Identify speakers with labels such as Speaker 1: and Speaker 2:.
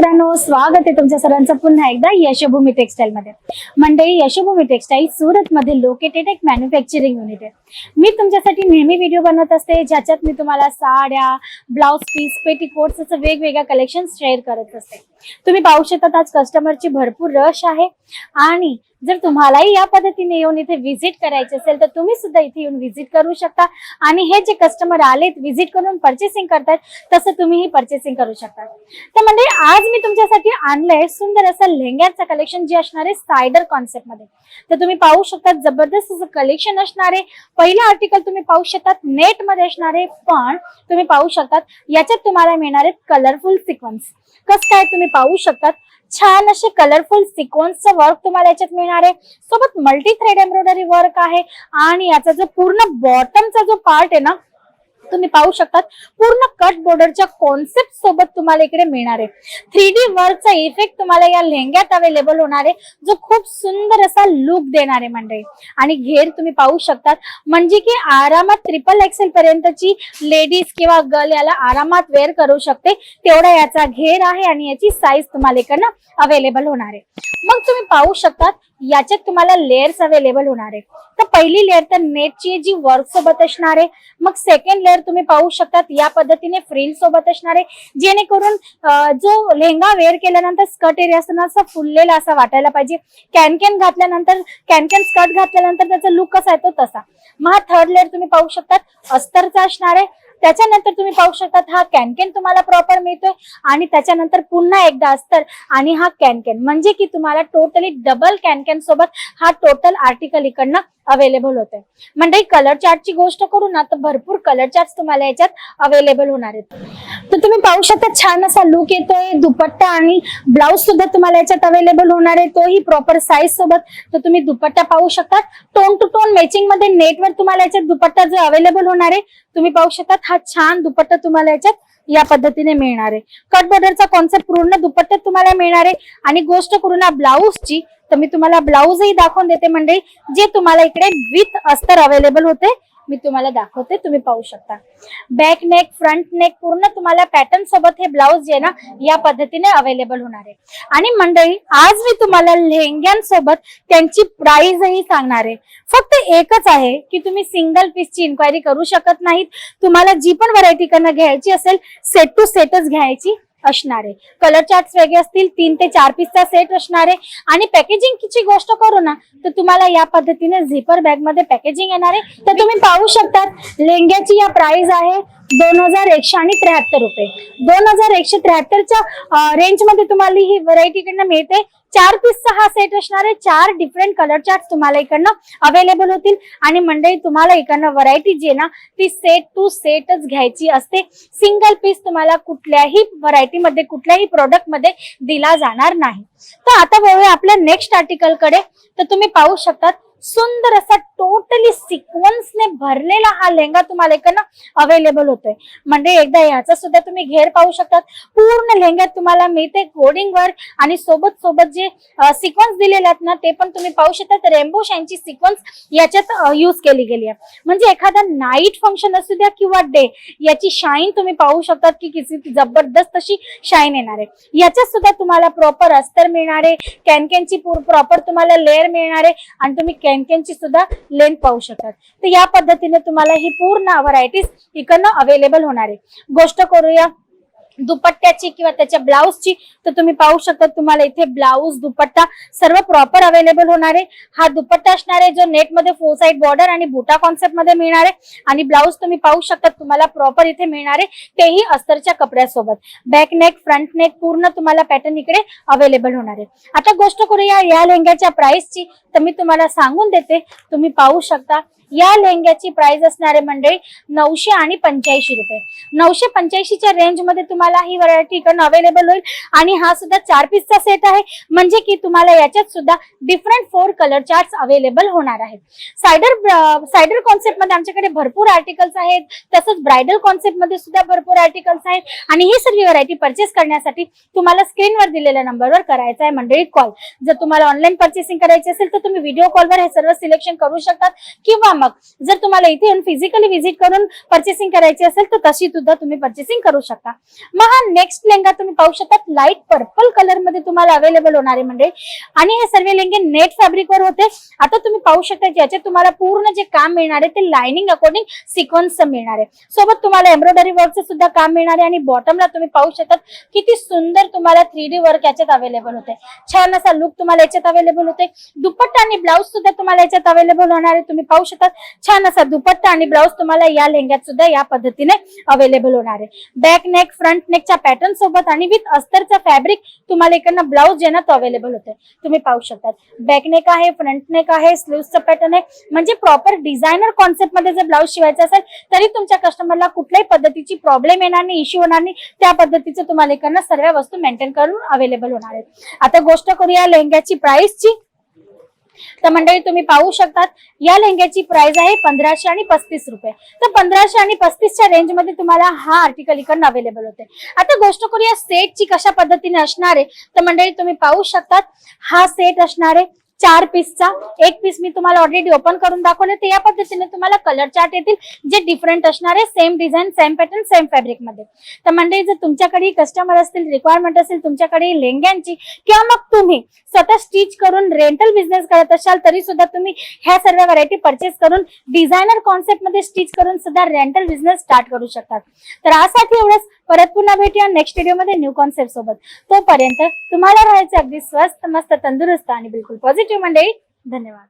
Speaker 1: मित्रांनो स्वागत आहे तुमच्या सर्वांचं पुन्हा एकदा यशभूमी टेक्सटाईल मध्ये. मंडळी यशभूमी टेक्सटाईल सुरत मध्ये लोकेटेड एक मॅन्युफॅक्चरिंग युनिट आहे. मी तुमच्यासाठी नेहमी व्हिडिओ बनवत असते ज्याच्यात मी तुम्हाला साड्या ब्लाउज पीस पेटीकोट्स असं वेगवेगळ्या कलेक्शन शेअर करत असते. तुम्ही पाहू शकता आज कस्टमरची भरपूर रश आहे. आणि जर तुम्हालाही या पद्धतीने येऊन इथे व्हिजिट करायचे असेल तर तुम्ही सुद्धा इथे येऊन व्हिजिट करू शकता. आणि हे जे कस्टमर आलेत व्हिजिट करून परचेसिंग करतात तसं तुम्हीही परचेसिंग करू शकता. तर म्हणजे आज मी तुमच्यासाठी आणलंय सुंदर असं लेहंग्याचं कलेक्शन जे असणार आहे सायडर कॉन्सेप्टमध्ये. तर तुम्ही पाहू शकता जबरदस्त असं कलेक्शन असणार आहे. पहिलं आर्टिकल तुम्ही पाहू शकतात नेटमध्ये असणार आहे पण तुम्ही पाहू शकतात याच्यात तुम्हाला मिळणार आहेत कलरफुल सिक्वन्स कसं काय तुम्ही पाहू शकतात. छान असे कलरफुल सिक्वन्सचं वर्क तुम्हाला याच्यात मिळणार आहे. सोबत मल्टी थ्रेड एम्ब्रॉयडरी वर्क आहे. आणि याचा जो पूर्ण बॉटमचा जो पार्ट आहे ना तुम्ही पाहू शकतात. पूर्ण कट बॉर्डरच्या कॉन्सेप्ट सोबत तुम्हाला इकडे मिळणार आहे. थ्री डी वर्कचा इफेक्ट तुम्हाला या लेहंग्यात अवेलेबल होणार आहे जो खूप सुंदर असा लुक देणार आहे मंडळी. आणि घेर तुम्ही पाहू शकतात. म्हणजे की आरामात ट्रिपल एक्सेल पर्यंतची लेडीज किंवा गर्ल याला आरामात वेअर करू शकते. तेवढा याचा घेर आहे आणि याची साईज तुम्हाला इकडनं अवेलेबल होणार आहे. मग तुम्ही पाहू शकतात याच्यात तुम्हाला लेअर्स अवेलेबल होणार आहे. तर पहिली लेअर तर नेटची जी वर्क सोबत असणार आहे. मग सेकंड लेअर तुम्ही पाहू शकतात या पद्धतीने फ्रिल सोबत असणार आहे जेणेकरून जो लेहंगा वेअर केल्यानंतर स्कर्ट एरिया असताना असा फुललेला असा वाटायला पाहिजे. कॅनकॅन घातल्यानंतर कॅनकॅन स्कर्ट घातल्यानंतर त्याचा लुक कसा येतो तसा. मग हा थर्ड लेअर तुम्ही पाहू शकतात. अस्तरचा असणार आहे त्याच्यानंतर तुम्ही पाहू शकतात हा कॅनकेन तुम्हाला प्रॉपर मिळतोय आणि त्याच्यानंतर पुन्हा एकदा अस्तर आणि हा कॅनकेन. म्हणजे की तुम्हाला टोटली डबल कॅनकॅन सोबत हा टोटल आर्टिकल इकडनं अवेलेबल होतोय. म्हणजे कलर चार्टची गोष्ट करू ना तर भरपूर कलर चार्ट तुम्हाला याच्यात अवेलेबल होणार आहेत. तर तुम्ही पाहू शकता छान असा लुक येतोय दुपट्टा आणि ब्लाउज सुद्धा तुम्हाला याच्यात अवेलेबल होणार आहे. तोही प्रॉपर साईज सोबत. तर तुम्ही दुपट्टा पाहू शकता. टोन टू टोन मॅचिंगमध्ये नेटवर तुम्हाला याच्यात दुपट्टा जो अवेलेबल होणार आहे तुम्ही पाहू शकता हा छान दुपट्टा तुम्हाला याच्यात या पद्धतीने मिळणार आहे. कट बॉर्डरचा कॉन्सेप्ट पूर्ण दुपट्ट्यात तुम्हाला मिळणार आहे. आणि गोष्ट करू ना ब्लाऊजची तर मी तुम्हाला ब्लाऊजही दाखवून देते मंडळी जे तुम्हाला इकडे विथ अस्तर अवेलेबल होते मी तुम्हाला दाखवते तुम्ही पाहू शकता. बॅक नेक फ्रंट नेक पूर्ण तुम्हाला पॅटर्न सोबत हे ब्लाऊज जे आहे ना या पद्धतीने अवेलेबल होणार आहे. आणि मंडळी आज मी तुम्हाला लेहंग्यांसोबत त्यांची प्राइसही सांगणार आहे. फक्त एकच आहे की तुम्ही सिंगल पीसची इन्क्वायरी करू शकत नाहीत. तुम्हाला जी पण व्हरायटी करणं घ्यायची असेल सेट टू सेटच घ्यायची. असणार आहे. कलर चार्ट वेगळे असतील तीन ते चार पीसचा सेट असणार आहे. आणि पॅकेजिंगची गोष्ट करू ना तर तुम्हाला या पद्धतीने झिपर बॅगमध्ये पॅकेजिंग येणार आहे. तर तुम्ही पाहू शकतात लेंग्याची या प्राइस आहे दोन हजार एकशे आणि त्र्याहत्तर रुपये. दोन हजार एकशे त्र्याहत्तरच्या रेंजमध्ये तुम्हाला ही व्हरायटी इकडनं मिळते. चार पीसचा हा सेट असणारे चार डिफरंट कलर चार्ट तुम्हाला इकडनं अवेलेबल होतील. आणि मंडळी तुम्हाला इकडनं व्हरायटी जी आहे ना ती सेट टू सेटच घ्यायची असते. सिंगल पीस तुम्हाला कुठल्याही व्हरायटीमध्ये कुठल्याही प्रोडक्टमध्ये दिला जाणार नाही. तर आता वळूया आपल्या नेक्स्ट आर्टिकलकडे. तर तुम्ही पाहू शकतात सुंदर असा टोटली सिक्वन्सने भरलेला हा लेहंगा तुम्हाला एक ना अवेलेबल होतोय. म्हणजे एकदा याचा सुद्धा तुम्ही घेर पाहू शकतात. पूर्ण लेहंग्यात तुम्हाला मिळते कोडिंग वर आणि सोबत सोबत जे सिक्वन्स दिलेले आहेत ना ते पण तुम्ही पाहू शकतात रेम्बो शाईनची सिक्वन्स याच्यात युज केली गेली आहे. म्हणजे एखादा नाईट फंक्शन असू द्या किंवा डे याची शाईन तुम्ही पाहू शकतात की किती जबरदस्त अशी शाईन येणार आहे. याच्यात सुद्धा तुम्हाला प्रॉपर अस्तर मिळणार आहे. कॅनकॅनची प्रॉपर तुम्हाला लेअर मिळणार आहे. आणि तुम्ही कॅनकॅनची सुद्धा लेंथ पाहू शकतात. तर या पद्धतीने तुम्हाला ही पूर्ण व्हरायटीज इकडनं अवेलेबल होणार आहे. गोष्ट करूया. दुपट्ट्याची किंवा त्याच्या ब्लाऊजची तर तुम्ही पाहू शकता तुम्हाला इथे ब्लाऊज दुपट्टा सर्व प्रॉपर अवेलेबल होणार आहे. हा दुपट्टा असणार आहे जो नेटमध्ये फोर साईड बॉर्डर आणि बुटा कॉन्सेप्टमध्ये मिळणार आहे. आणि ब्लाऊज तुम्ही पाहू शकता तुम्हाला प्रॉपर इथे मिळणार आहे. तेही अस्तरच्या कपड्यासोबत. बॅक नेक फ्रंट नेक पूर्ण तुम्हाला पॅटर्न इकडे अवेलेबल होणार आहे. आता गोष्ट करूया या लेहंग्याच्या प्राइसची तर मी तुम्हाला सांगून देते. तुम्ही पाहू शकता. या लेहंग्याची प्राइस असणारे मंडळी नऊशे आणि पंच्याऐंशी रुपये. नऊशे पंच्याऐंशीच्या रेंजमध्ये तुम्हाला ही व्हरायटी इकडून अवेलेबल होईल. आणि हा सुद्धा चार पीसचा सेट आहे. म्हणजे की तुम्हाला याच्यात सुद्धा different four colour chart available होणार आहेत. सायडर सायडर कॉन्सेप्टमध्ये आमच्याकडे भरपूर आर्टिकल्स आहेत. तसंच ब्रायडल कॉन्सेप्टमध्ये सुद्धा भरपूर आर्टिकल्स आहेत. आणि ही सर्व व्हरायटी परचेस करण्यासाठी तुम्हाला स्क्रीनवर दिलेल्या नंबरवर करायचा आहे मंडळी कॉल जर तुम्हाला ऑनलाईन परचेसिंग करायची असेल तर तुम्ही व्हिडिओ कॉलवर हे सर्व सिलेक्शन करू शकतात. किंवा मग जर तुम्हाला इथे येऊन फिजिकली व्हिजिट करून परचेसिंग करायची असेल तर तशी सुद्धा तुम्ही परचेसिंग करू शकता. मग हा नेक्स्ट लेंगा तुम्ही पाहू शकता लाइट पर्पल कलरमध्ये तुम्हाला अवेलेबल होणार आहे म्हणजे. आणि हे सर्व लेंगे नेट फॅब्रिक वर होते. आता तुम्ही पाहू शकता ज्याचे तुम्हाला पूर्ण जे काम मिळणार आहे ते लाइनिंग अकॉर्डिंग सिक्वन्स मिळणार आहे. सोबत तुम्हाला एम्ब्रॉयडरी वर्कचं सुद्धा काम मिळणार आहे. आणि बॉटमला तुम्ही पाहू शकता किती सुंदर तुम्हाला थ्री डी वर्क याच्यात अवेलेबल होते. छान असा लुक तुम्हाला याच्यात अवेलेबल होते. दुपट्टा आणि ब्लाऊज सुद्धा तुम्हाला याच्यात अवेलेबल होणार आहे. तुम्ही पाहू शकता छान असा दुपट्टा आणि ब्लाऊज तुम्हाला या लेहंग्यात सुद्धा या पद्धतीने अवेलेबल होणार आहे. बॅक नेक फ्रंट नेकच्या पॅटर्न सोबत आणि विथ अस्तरचा फॅब्रिक तुम्हाला इकडनं ब्लाऊज जे ना तो अवेलेबल होते तुम्ही पाहू शकता बॅक नेक आहे फ्रंट नेक आहे स्लीव्हचा पॅटर्न आहे. म्हणजे प्रॉपर डिझायनर कॉन्सेप्टमध्ये जर ब्लाऊज शिवायचा असेल तरी तुमच्या कस्टमरला कुठल्याही पद्धतीची प्रॉब्लेम येणार नाही इश्यू होणार नाही. त्या पद्धतीचं तुम्हाला इकडनं सर्व वस्तू मेंटेन करून अवेलेबल होणार आहेत. आता गोष्ट करूया लेहंग्याची प्राइसची तर मंडळी तुम्ही पाहू शकतात या लेहंग्याची प्राइस आहे पंधराशे आणि पस्तीस रुपये. तर पंधराशे आणि पस्तीसच्या रेंजमध्ये तुम्हाला हा आर्टिकल इकडनं अवेलेबल होते आता गोष्ट करूया सेटची कशा पद्धतीने असणार आहे. तर मंडळी तुम्ही पाहू शकतात हा सेट असणार आहे. चार पीसचा एक पीस मी तुम्हाला ऑलरेडी ओपन करून दाखवले. तर या पद्धतीने तुम्हाला कलर चार्ट येतील जे डिफरंट असणार आहे same design same pattern same फॅब्रिकमध्ये. तर मंडळी जर तुमच्याकडे कस्टमर असतील रिक्वायरमेंट असेल तुमच्याकडे लेंग्यांची किंवा मग तुम्ही स्वतः स्टिच करून रेंटल बिझनेस करत असाल तरी सुद्धा तुम्ही ह्या सर्व व्हरायटी परचेस करून डिझायनर कॉन्सेप्टमध्ये स्टिच करून सुद्धा रेंटल बिझनेस स्टार्ट करू शकतात. तर यासाठी एवढंच. परत पुन्हा भेटूया नेक्स्ट व्हिडिओमध्ये न्यू कॉन्सेप्ट सोबत. तोपर्यंत तुम्हाला राहायचे अगदी स्वस्त मस्त तंदुरुस्त आणि बिलकुल पॉझिटिव्ह मंडळी. धन्यवाद.